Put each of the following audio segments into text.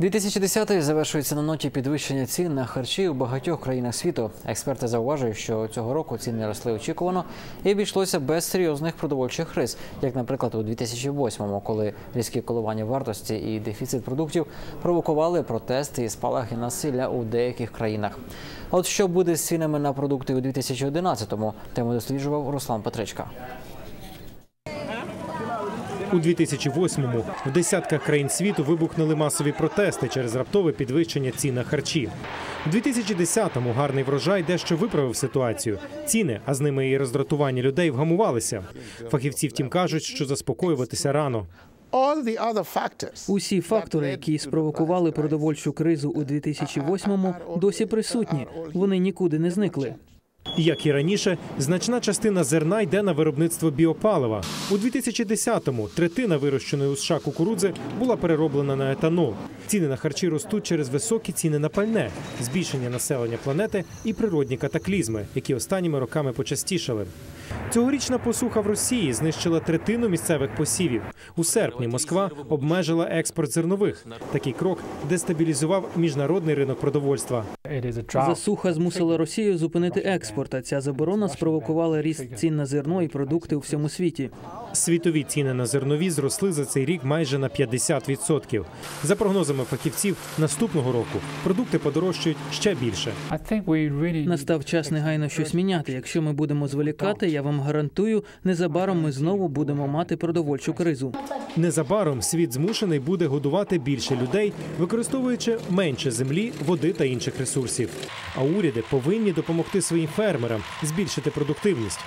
2010-й завершується на ноті підвищення цін на харчі у багатьох країнах світу. Експерти зауважують, що цього року ціни росли очікувано і обійшлося без серйозних продовольчих криз, як, наприклад, у 2008-му, коли різкі коливання вартості і дефіцит продуктів провокували протести і спалахи насилля у деяких країнах. От що буде з цінами на продукти у 2011-му, тему досліджував Руслан Петричка. У 2008-му в десятках країн світу вибухнули масові протести через раптове підвищення цін на харчі. У 2010-му гарний врожай дещо виправив ситуацію. Ціни, а з ними і роздратування людей вгамувалися. Фахівці втім кажуть, що заспокоюватися рано. Усі фактори, які спровокували продовольчу кризу у 2008-му, досі присутні. Вони нікуди не зникли. Як і раніше, значна частина зерна йде на виробництво біопалива. У 2010-му третина вирощеної у США кукурудзи була перероблена на етанол. Ціни на харчі ростуть через високі ціни на пальне, збільшення населення планети і природні катаклізми, які останніми роками почастішали. Цьогорічна посуха в Росії знищила третину місцевих посівів. У серпні Москва обмежила експорт зернових. Такий крок дестабілізував міжнародний ринок продовольства. Засуха змусила Росію зупинити експорт. А ця заборона спровокувала ріст цін на зерно і продукти у всьому світі. Світові ціни на зернові зросли за цей рік майже на 50%. За прогнозами фахівців, наступного року продукти подорожчають ще більше. Настав час негайно щось міняти. Якщо ми будемо зволікати, я вам гарантую, незабаром ми знову будемо мати продовольчу кризу. Незабаром світ змушений буде годувати більше людей, використовуючи менше землі, води та інших ресурсів. А уряди повинні допомогти своїм фермерам збільшити продуктивність.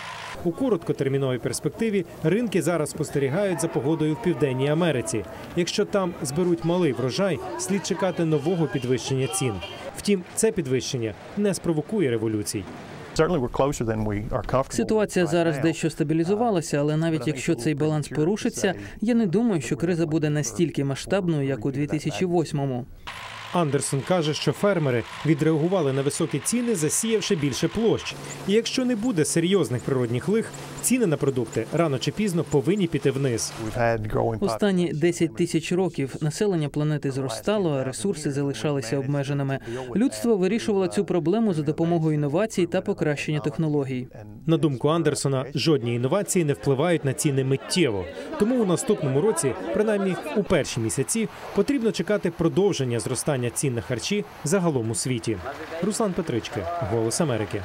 У короткотерміновій перспективі ринки зараз спостерігають за погодою в південній Америці. Якщо там зберуть малий врожай, слід чекати нового підвищення цін. Втім, це підвищення не спровокує революцій. Ситуація зараз дещо стабілізувалася, але навіть якщо цей баланс порушиться, я не думаю, що криза буде настільки масштабною, як у 2008-му. Андерсон каже, що фермери відреагували на високі ціни, засіявши більше площ. І якщо не буде серйозних природних лих, ціни на продукти рано чи пізно повинні піти вниз. Останні 10 тисяч років населення планети зростало, а ресурси залишалися обмеженими. Людство вирішувало цю проблему за допомогою інновацій та покращення технологій. На думку Андерсона, жодні інновації не впливають на ціни миттєво. Тому у наступному році, принаймні у перші місяці, потрібно чекати продовження зростання цін на харчі загалом у світі. Руслан Петрички, Голос Америки.